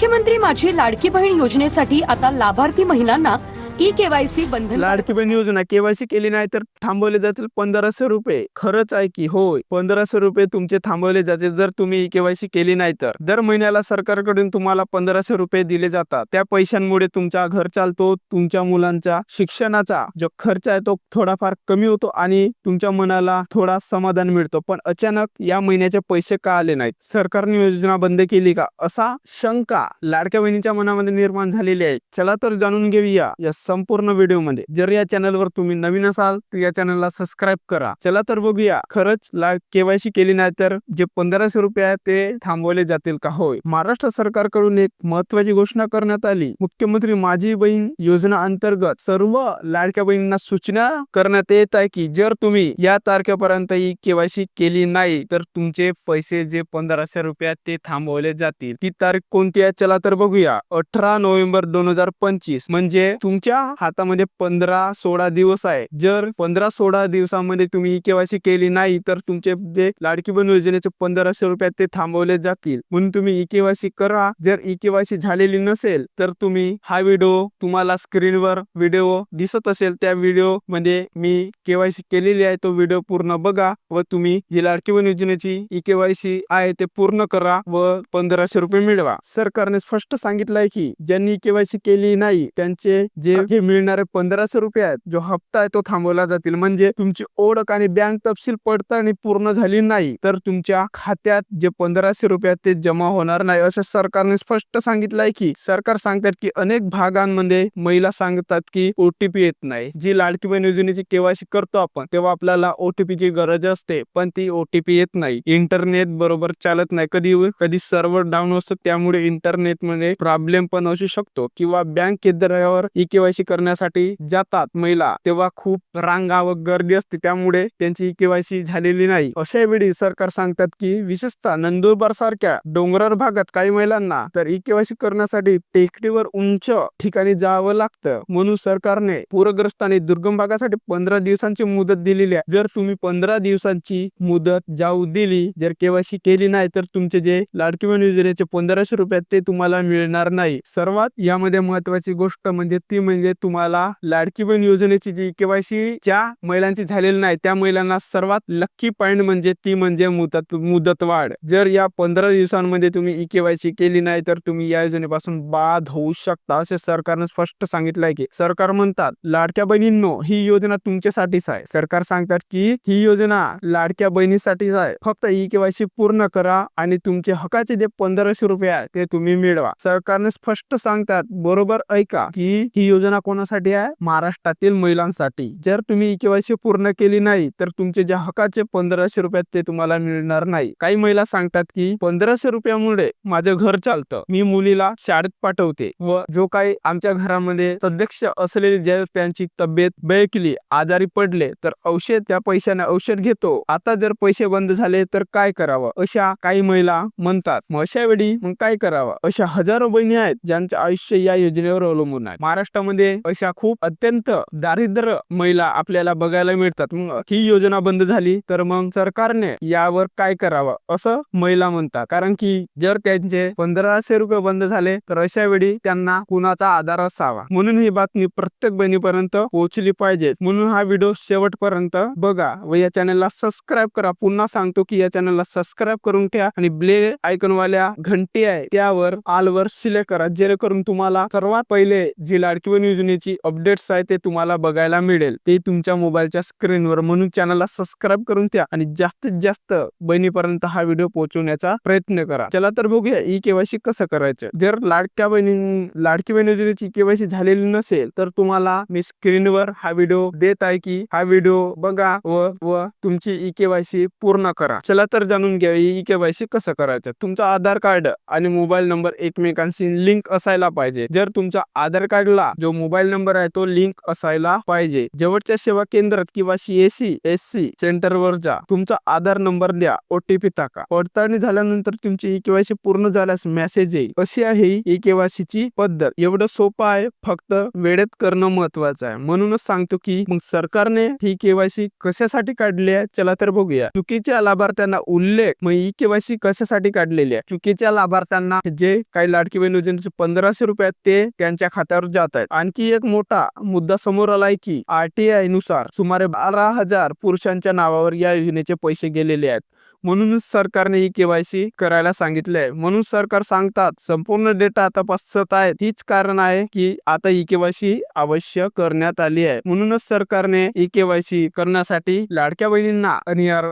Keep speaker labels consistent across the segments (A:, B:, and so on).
A: मुख्यमंत्री माझी लाडकी बहीण योजनेसाठी आता लाभार्थी महिलांना ई केवायसी बंधन
B: लाडकी बहीण योजना केवायसी केली नाही तर थांबवले जातील पंधराशे रुपये. खरंच आहे की होय पंधराशे रुपये तुमचे थांबवले जातील जर तुम्ही केवायसी केली नाही तर. दर महिन्याला सरकारकडून तुम्हाला पंधराशे रुपये दिले जातात. त्या पैशांमुळे तुमचा घर चालतो तुमच्या मुलांच्या शिक्षणाचा जो खर्च आहे तो थोडाफार कमी होतो आणि तुमच्या मनाला थोडा समाधान मिळतो. पण अचानक या महिन्याचे पैसे का आले नाहीत? सरकारने योजना बंद केली का? असा शंका लाडक्या बहिणीच्या मनामध्ये निर्माण झालेली आहे. चला तर जाणून घेऊया या संपूर्ण व्हिडिओमध्ये. जर या चॅनलवर तुम्ही नवीन असाल तर या चॅनलला सबस्क्राईब करा. चला तर बघूया. खरंच ला केवायसी केली नाही तर जे पंधराशे रुपये आहे ते थांबवले जातील का? होय. महाराष्ट्र सरकारकडून एक महत्वाची घोषणा करण्यात आली. मुख्यमंत्री माझी बहीण योजना अंतर्गत सर्व लाडक्या बहिणींना सूचना करण्यात येत आहे की जर तुम्ही या तारखेपर्यंत ही केवायसी केली नाही तर तुमचे पैसे जे पंधराशे रुपये आहेत ते थांबवले जातील. ती तारीख कोणती आहे? चला तर बघूया. अठरा नोव्हेंबर दोन हजार पंचवीस. म्हणजे तुमच्या हातामध्ये पंधरा सोळा दिवस आहे. जर पंधरा सोळा दिवसामध्ये तुम्ही केवायसी केली नाही तर तुमचे जे लाडकी बन योजनेचे पंधराशे रुपये ते थांबवले जातील. म्हणून तुम्ही ई केवायसी करा. जर ई केवायसी झालेली नसेल तर तुम्ही हा व्हिडिओ तुम्हाला स्क्रीनवर व्हिडिओ दिसत असेल त्या व्हिडिओमध्ये मी केवायसी केलेली आहे तो व्हिडिओ पूर्ण बघा व तुम्ही जी लाडकी बन योजनेची ई केवायसी आहे ते पूर्ण करा व पंधराशे रुपये मिळवा. सरकारने स्पष्ट सांगितलंय की ज्यांनी केवायसी केली नाही त्यांचे जे जे. मिळणारे पंधराशे रुपये आहेत जो हप्ता आहे तो थांबवला जातील. म्हणजे तुमची ओळख आणि बँक तपशील पडताळणी पूर्ण झाली नाही तर तुमच्या खात्यात जे पंधराशे रुपये ते जमा होणार नाही. असं सरकारने स्पष्ट सांगितलं आहे की सरकार सांगतात की अनेक भागांमध्ये महिला सांगतात की ओटीपी येत नाही. जी लाडकी बहीण योजनेची केवायसी करतो आपण तेव्हा आपल्याला ओटीपी ची गरज असते पण ती ओटीपी येत नाही. इंटरनेट बरोबर चालत नाही. कधी कधी सर्व्हर डाऊन असतो त्यामुळे इंटरनेटमध्ये प्रॉब्लेम पण असू शकतो. किंवा बँक केंद्रावर ई केवायसी करण्यासाठी जातात महिला तेव्हा खूप रांगा व गर्दी असते. त्यामुळे त्यांची ई केवायसी झालेली नाही. अशा वेळी सरकार सांगतात की विशेषतः नंदुरबार सारख्या डोंगराळ भागात काही महिलांना तर ई केवायसी करण्यासाठी टेकडीवर उंच ठिकाणी जावं लागतं. म्हणून सरकारने पूरग्रस्त आणि दुर्गम भागासाठी पंधरा दिवसांची मुदत दिलेली आहे. जर तुम्ही पंधरा दिवसांची मुदत जाऊ दिली जर केवायसी केली नाही तर तुमचे जे लाडकी बहीण योजनेचे पंधराशे रुपये ते तुम्हाला मिळणार नाही. सर्वात यामध्ये महत्वाची गोष्ट म्हणजे ती म्हणजे म्हणजे तुम्हाला लाडकी बहीण योजनेची जी केवायसी ज्या महिलांची झालेली नाही त्या महिलांना सर्वात लक्की पॉईंट म्हणजे ती म्हणजे मुदत मुदत वाढ. जर या पंधरा दिवसांमध्ये तुम्ही ई केवायसी केली नाही तर तुम्ही या योजनेपासून बाद होऊ शकता असे सरकारनं स्पष्ट सांगितलंय की सरकार म्हणतात लाडक्या बहिणींनो ही योजना तुमच्यासाठीच आहे. सरकार सांगतात की ही योजना लाडक्या बहिणीसाठीच आहे. फक्त ई केवायसी पूर्ण करा आणि तुमचे हक्काचे जे पंधराशे रुपये आहे ते तुम्ही मिळवा. सरकारने स्पष्ट सांगतात बरोबर ऐका की ही योजना कोणासाठी आहे? महाराष्ट्रातील महिलांसाठी. जर तुम्ही केवायसी पूर्ण केली नाही तर तुमचे जे हक्काचे पंधराशे रुपयात ते तुम्हाला मिळणार नाही. काही महिला सांगतात की पंधराशे रुपयामुळे माझं घर चालतं. मी मुलीला शाळेत पाठवते. व जो काही आमच्या घरामध्ये सदस्य असलेले ज्या त्यांची तब्येत बेकली आजारी पडले तर औषध त्या पैशाने औषध घेतो. आता जर पैसे बंद झाले तर काय करावं? अशा काही महिला म्हणतात. मग अशा वेळी मग काय करावं? अशा हजारो बहिणी आहेत ज्यांचं आयुष्य या योजनेवर अवलंबून आहे. महाराष्ट्रामध्ये अशा खूप अत्यंत दारिद्र्य महिला आपल्याला बघायला मिळतात. मग ही योजना बंद झाली तर मग सरकारने यावर काय करावं असं महिला म्हणतात. कारण की जर त्यांचे पंधराशे रुपये बंद झाले तर अशा वेळी त्यांना कुणाचा आधार असावा? म्हणून ही बातमी प्रत्येक बहिणीपर्यंत पोहोचली पाहिजे. म्हणून हा व्हिडिओ शेवटपर्यंत बघा व या चॅनलला सबस्क्राईब करा. पुन्हा सांगतो की या चॅनलला सबस्क्राईब करून ठेवा आणि ब्ले आयकॉन वाल्या घंटी आहे त्यावर आलवर सिलेक्ट करा. जेणेकरून तुम्हाला सर्वात पहिले जी लाडकी योजनेची अपडेट्स आहे ते तुम्हाला बघायला मिळेल. ते तुमच्या मोबाईलच्या स्क्रीनवर म्हणून चॅनलला सबस्क्राईब करून द्या आणि जास्तीत जास्त बहिणीपर्यंत हा व्हिडिओ पोहोचवण्याचा प्रयत्न करा. चला तर बघूया ई केवायसी कसं करायचं. जर लाडक्या बहिणी लाडकी बहिणी योजनेची केवायसी झालेली नसेल तर तुम्हाला मी स्क्रीनवर हा व्हिडिओ देत आहे की हा व्हिडिओ बघा व व तुमची ई केवायसी पूर्ण करा. चला तर जाणून घ्या ई केवायसी कसं करायचं. तुमचा आधार कार्ड आणि मोबाईल नंबर एकमेकांशी लिंक असायला पाहिजे. जर तुमच्या आधार कार्डला जो मोबाईल नंबर आहे तो लिंक असायला पाहिजे. जवळच्या सेवा केंद्रात किंवा सीएससी एस सी सेंटरवर जा. तुमचा आधार नंबर द्या ओटीपी टाका. पडताळणी झाल्यानंतर तुमची ई केवायसी पूर्ण झाल्यास मेसेज येईल. अशी आहे ई केवायसी ची पद्धत. एवढं सोपं आहे फक्त वेळेत करणं महत्वाचं आहे. म्हणूनच सांगतो की मग सरकारने ही केवायसी कशासाठी काढली आहे चला तर बघूया. चुकीच्या लाभार्थ्यांना उल्लेख मग ई केवायसी कशासाठी काढलेली आहे? चुकीच्या लाभार्थ्यांना जे काही लाडकी बहीण योजनेचे पंधराशे रुपये ते त्यांच्या खात्यावर जात आहेत. आणि आणखी एक मोठा मुद्दा समोर आलाय की आरटीआयनुसार सुमारे बारा हजार पुरुषांच्या नावावर या योजनेचे पैसे गेलेले आहेत. म्हणूनच सरकारने ही केवायसी करायला सांगितले आहे. म्हणून सरकार सांगतात संपूर्ण डेटा तपासत आहेत. हीच कारण आहे की आता ई केवायसी आवश्यक करण्यात आली आहे. म्हणूनच सरकारने ई केवायसी करण्यासाठी लाडक्या बहिणींना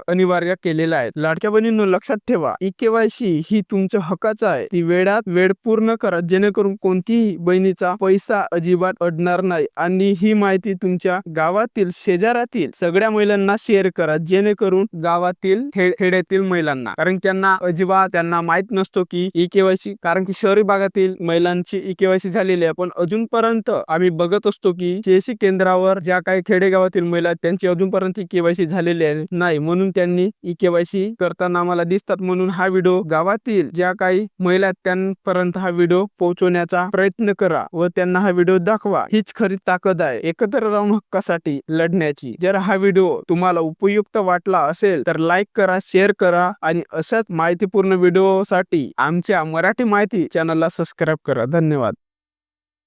B: अनिवार्य केलेलं आहे. लाडक्या बहिणींनो लक्षात ठेवा ई केवायसी ही तुमच्या हक्काचं आहे. ती वेळात वेळ पूर्ण करा जेणेकरून कोणतीही बहिणीचा पैसा अजिबात अडणार नाही. आणि ही माहिती तुमच्या गावातील शेजारातील सगळ्या महिलांना शेअर करा जेणेकरून गावातील खे- खेड्यातील महिलांना. कारण त्यांना अजिबात त्यांना माहीत नसतो की ई केवायसी कारण की शहरी भागातील महिलांची ई केवायसी झालेली आहे. पण अजूनपर्यंत आम्ही बघत असतो की सीएससी केंद्रावर ज्या काही खेडेगावातील महिला त्यांची अजूनपर्यंत केवायसी झालेली आहे नाही. म्हणून त्यांनी ई केवायसी करताना आम्हाला दिसतात. म्हणून हा व्हिडिओ गावातील ज्या काही महिला त्यांपर्यंत हा व्हिडिओ पोहोचवण्याचा प्रयत्न करा व त्यांना हा व्हिडिओ दाखवा. हीच खरी ताकद आहे. एकत्र राहून हक्कासाठी लढण्याची. जर हा व्हिडिओ तुम्हाला उपयुक्त वाटला असेल तर लाईक करा शेअर करा आणि अशाच माहितीपूर्ण व्हिडिओसाठी आमच्या मराठी माहिती चॅनलला सबस्क्राईब करा. धन्यवाद.